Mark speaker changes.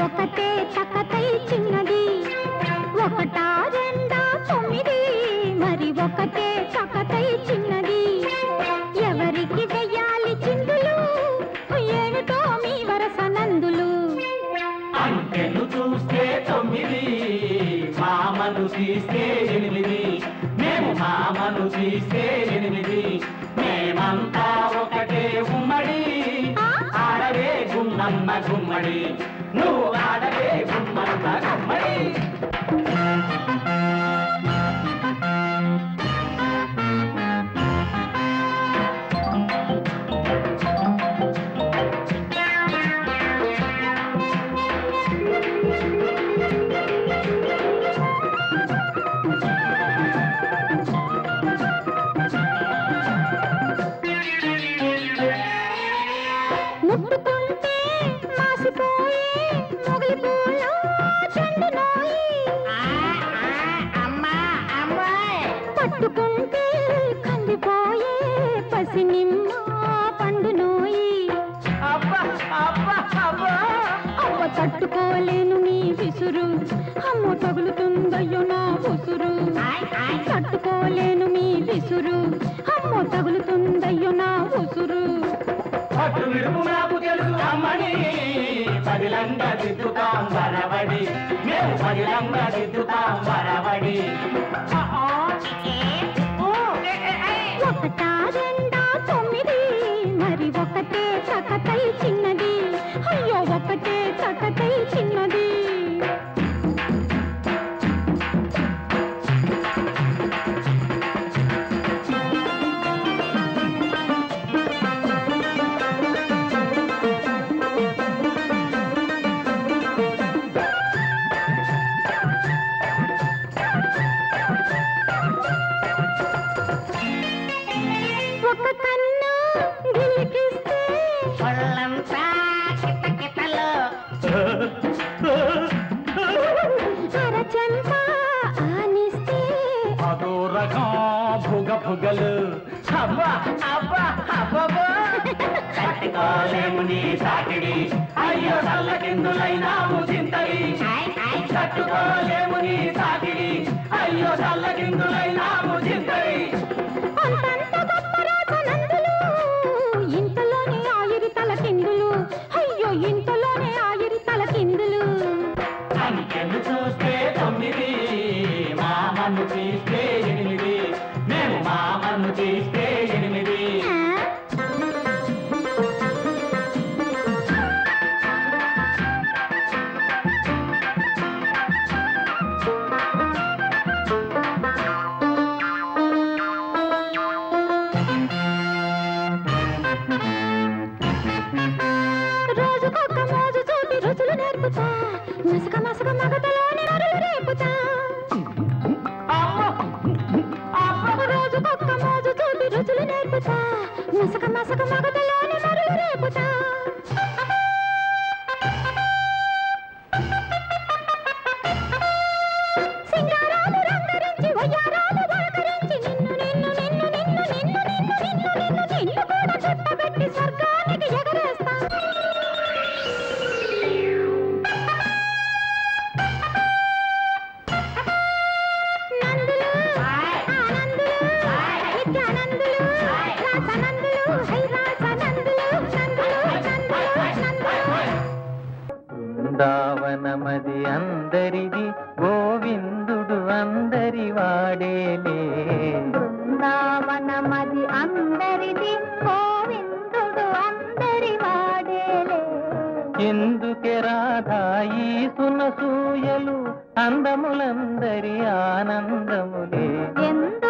Speaker 1: ఒకటే తకతై చిన్నది. ఒకటా రెండా తొమ్మిది మరి ఒకటే తకతై చిన్నది. ఎవరికి వెయ్యాలి చిందులు? ఏమిటో మీ వరస నందులు.
Speaker 2: అంకెను చూస్తే తొమ్మిది మామను తీస్తే ఎనిమిది. మేము మామను తీస్తే ఎనిమిది. మేమంతా ఒకటే ఉమ్మడి. ఆడవే గుమ్మమ్మ గుమ్మడి. నువ్వు ఆడవే గుమ్మమ్మ గుమ్మడి.
Speaker 1: thank you పట్టుకుంటే కందిపోయే పసి నిమ్మ పండునోయి అవ్వ తట్టుకోలేను నీ విసురు. అమ్మ తగులుతుందయ్యో నా ఉసురు. తట్టుకోలేను మీ విసురు. అమ్మ తగులుతుందయ్యో నా ఉసురు.
Speaker 2: అటు విడుపు నాకు తెలుసు అమ్మని. పదిలంగా దిద్దుతాం వరవడి మేము పదిలంగా దిద్దుతాం
Speaker 1: మరి ఒకటే తకతై చిన్నది. అయ్యో ఒకటే తకతై
Speaker 2: బుగ్గలు అయ్యో చల్ల కిందులైనాము చింతడి కట్టుకోలేముని సాకిడి. అయ్యో
Speaker 1: చల్ల కిందులైనాము చింతడి these days. Thank you.
Speaker 3: బృందావనమది అందరిది గోవిందుడు అందరి వాడేలే.
Speaker 1: బృందావనమది అందరిది గోవిందుడు అందరి వాడేలే.
Speaker 3: ఎందుకే రాధాయి సునసూయలు అందములందరి ఆనందములే.
Speaker 1: ఎందుకిరా